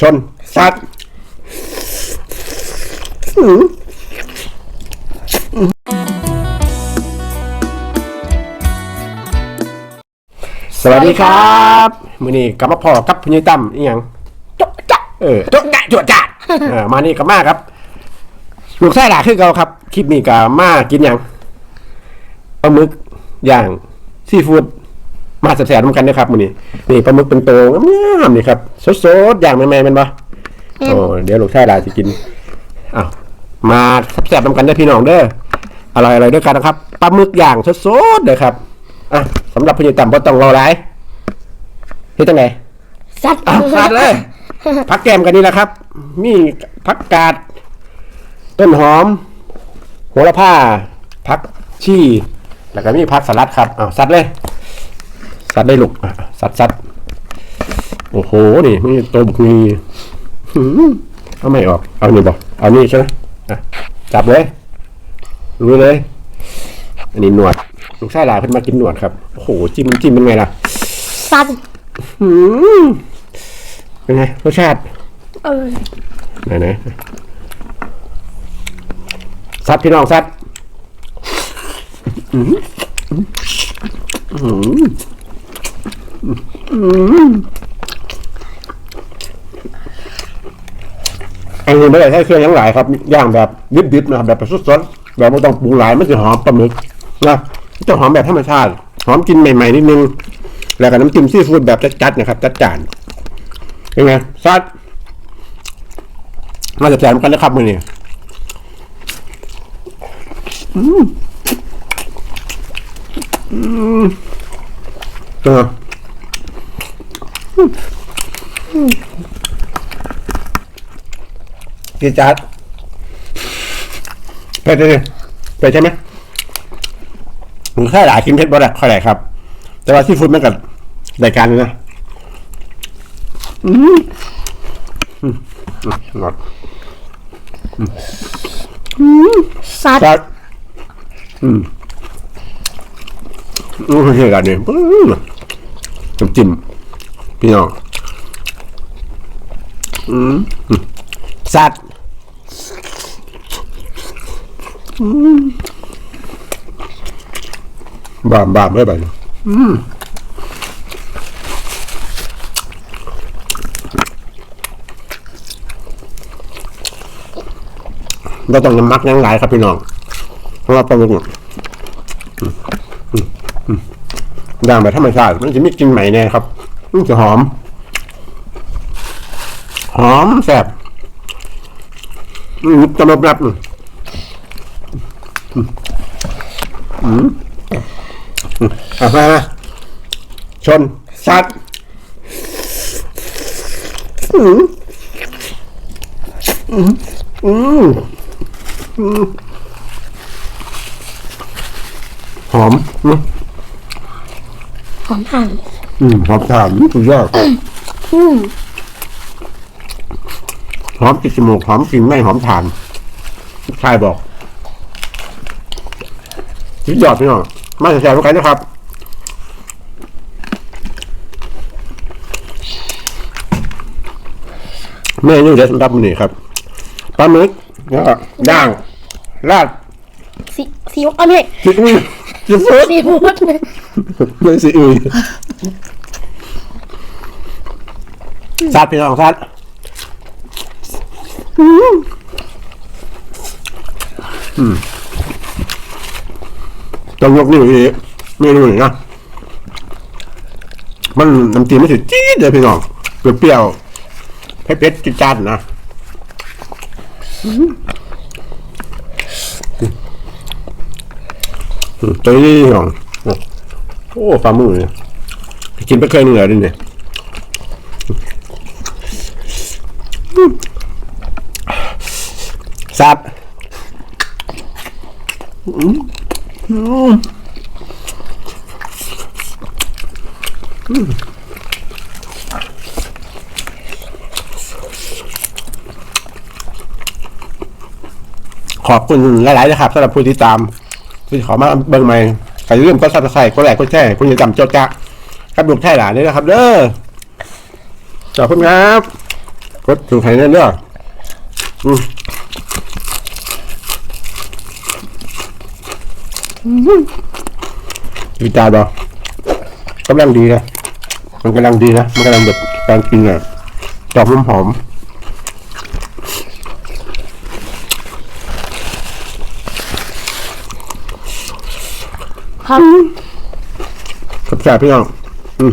ชนสัตว์อืมสวัสดีครับมื้อนี้กลับมาพอกับพญายตั้มอีหยังจกจักเออจกจะจวดจ้าเออมานี่กับมาครับ ลูกไส้หลาคือเก่าครับ คลิปนี้กับมากินหยังปลาหมึกย่างซีฟู้ด มาแสบๆเหมือนกันนะครับมื้อนี้นี่ปลาหมึกเป็นโตงามๆนี่ครับสดๆอย่างแม่ๆแมันบ่โอ้เดี๋ยวลูกไส้หลาจะกินอ้าวมาแสบๆเหมือนกันเด้อพี่น้องเด้ออร่อยๆด้วยกันนะครับปลาหมึกย่างสดๆเลยครับอะสำหรับพญายตั้มบ่ต้องรอหลายเฮ็ดจังไดสัตว์อะขาดเลยพักแกมกันนี่แหละครับ มีพักกาด ต้นหอมโหระพาพักชีแล้วก็มีพักสลัดครับอ้าวสัดเลย สัดได้ลูกอะสัดสัดโอ้โห นี่มีตัวบุกมีหืมเอาไม่ออก เอานี่บอกเอานี่ใช่ไหมอะจับเลยรู้เลย อันนี้หนวด ลูกชายหลายเพิ่นมากินหนวดครับ โอ้โห จิ้มจิ้มเป็นไงล่ะสัตว์หืมเป็นไงรสชาติเออไหนไหนซัดพี่น้องซัดอื้อหืออื้ อันนี้ไม่ได้ใช้เครื่องยังหลายครับย่างแบบดิบๆนะครับแบบสดๆแบบไม่ต้องปรุงหลายมันจะหอมปลาหมึกนะจะหอมแบบธรรมชาติ หอมกินใหม่ๆนิดนึง แล้วก็น้ำจิ้มซีฟู้ดแบบจัดๆนะครับจัดจานเป็นไงซัดมาแสบๆกันนะครับมือนี้อืมอืมเออ กินจัดเผ็ดเลยเผ็ดใช่ไหมผมแค่หลายกินเผ็ดบ่ได้ค่อยไหลครับ แต่ว่าที่ฟุตมันกับรายการนี้นะอืมอืมอืมหลอดสัตว์อืมโอ้ยเหตุการณ์นี้ปึ้งน้ำจิ้ม พี่น้องอืมอืมสัตว์อืมบามบามไม่ไปอืมเราต้องน้ำมักยังหลายครับพี่น้องเพราะว่าปลาหมึกเนี่ยอืมอืมอืมย่างแบบธรรมชาติมันจะมีกลิ่นใหม่แน่ครับ มันจะหอม หอมแซ่บอืมตำรับรับอืมอืมอืมอืมอะมาชนสัตว์อืมอืมอืมหอมหอมห่าง อืมหอมถามสุดยอดหอมติดจมูกหอมกลิ่นไม่หอมถ่านชายบอกสุดยอดพี่น้องมาแชร์ๆกันนะครับเมนูเด็ดสำหรับมื้อนี้ครับปลาหมึกแล้วก็ย่างราดสีสีอันนี้ซีอิ๊วซีฟู้ดสีฟูดไม่ซีอิ๊ว ซัดพี่น้องซัดอืมอืมต้องยกนิ้วอีกเมนูนี้นะมันน้ำจิ้มไม่ถึงจี๊ดเลยพี่น้องเปรี้ยวๆเผ็ดๆจัดๆนะอืมตัวนี้หรอโอ้โอ้ฝ่ามือเนี่ย กินไปเคยหนึ่งแล้วดิเนี่ยอืมซับอืมอืมอืมขอบคุณหลายๆนะครับสำหรับผู้ที่ตามที่ขอมาเบิ่งใหม่ก็อย่าลืมก็ซับสไครต์ก็แหลกก็แช่คุณอย่าจำโจทย์จ้ะ กับลูกแท่หลานนี่นะครับ เด้อขอบคุณครับกดถึงไข่นั่นเด้ออืมดีจานบ่กำลังดีนะมันกำลังดีนะ มันกำลังแบบการกินอะจอบหอมครับๆกับแซ่บพี่น้อง อืม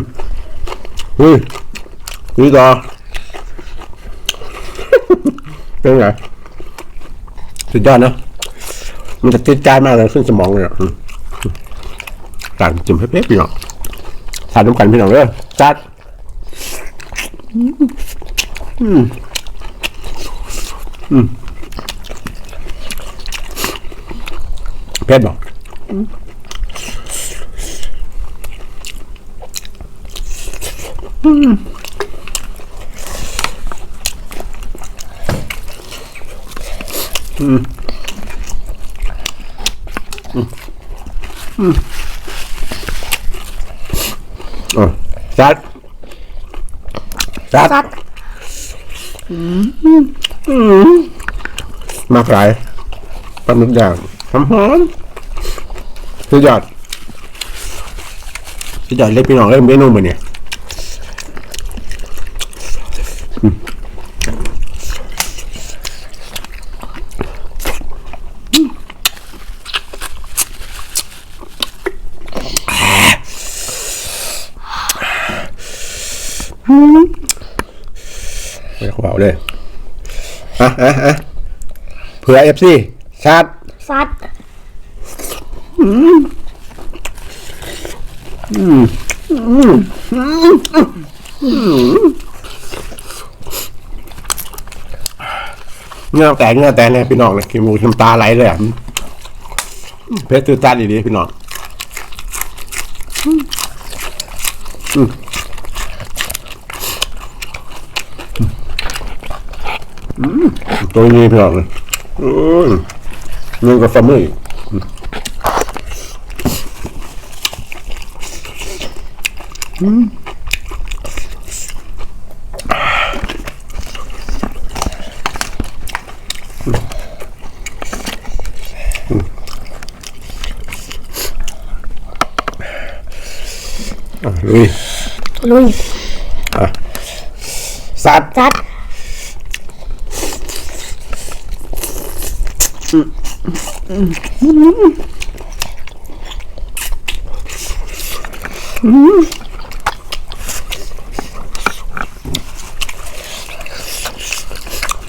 อุ้ยนี่ต่อเป็นไงสุดยอดนะมันจะติดใจมากเลยขึ้นสมองเลยอะอืมจานจิ้มให้เป๊ะพี่น้องทานน้ำกันพี่น้องเลยจัดอืมอืมเผ็ดบ่อ่ะจัดจัดซัดอืมากหลายปลาหมึกย่างหอมหอมสุดยอดสุดยอดเลยพี่น้องเอ้ยเมนูมันเนี่ยอืม ไม่ได้เขาเบาเลยอะอะอะเผื่อเอฟซีชาร์จซัด เงือแตกเงือแตกเนี่ยพี่น้องเนี่ยขี้มูกน้ำตาไหลเลยอะเพชรตื่นตาดีๆพี่น้องอืมอืมตัวนี้พี่น้องเลยอืมนึ่งกับฝ่ามืออีกอืม อะลุยลุยสัตว์ซัด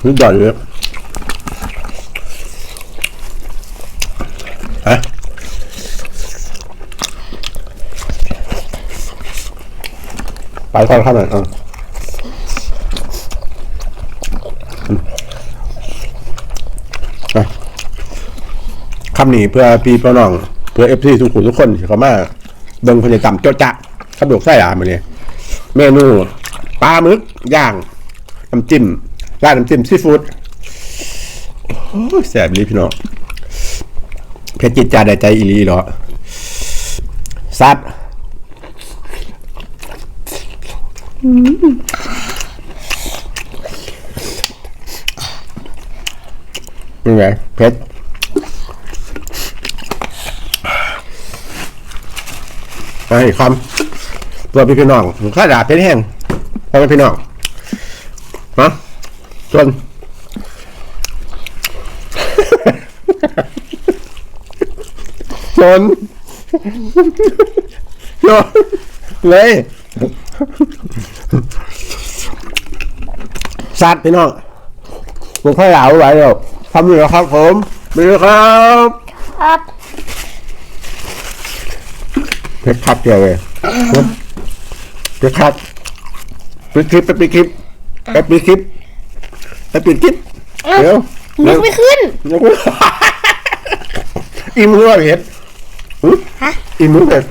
นิดหน่อยเลย ไปก่อนครับหน่อยอะอืมอะคำนี้เพื่อพี่พี่น้อง เพื่อเอฟซีทุกคนทุกคนที่เขามาเบิ่งพยากรรมเจ้าจะกระดูกไส้หลามาเนี่ยเมนูปลาหมึกย่างน้ำจิ้มร้านน้ำจิ้มซีฟู้ดโอ้แสบเลยพี่น้องเพชรจิตจาได้ใจอีลีเหรอซัด เป็นไงเพชรไปคำตัวพี่พี่น้องข้าด่าเพชรแห้งพ่อแม่พี่น้องฮะจนจนจนเลย สัตว์พี่น้องผมค่อยเหลาไว้เดี๋ยวทำอยู่แล้วครับผมไปเลยครับครับเพชรคัดเดียวเลยเพชรคัดปิดคลิปไปปิดคลิปไปปิดคลิปไปปิดคลิปเดี๋ยวนึกไม่ขึ้นอีมือว่าเห็ดหึฮะอีมือเห็ด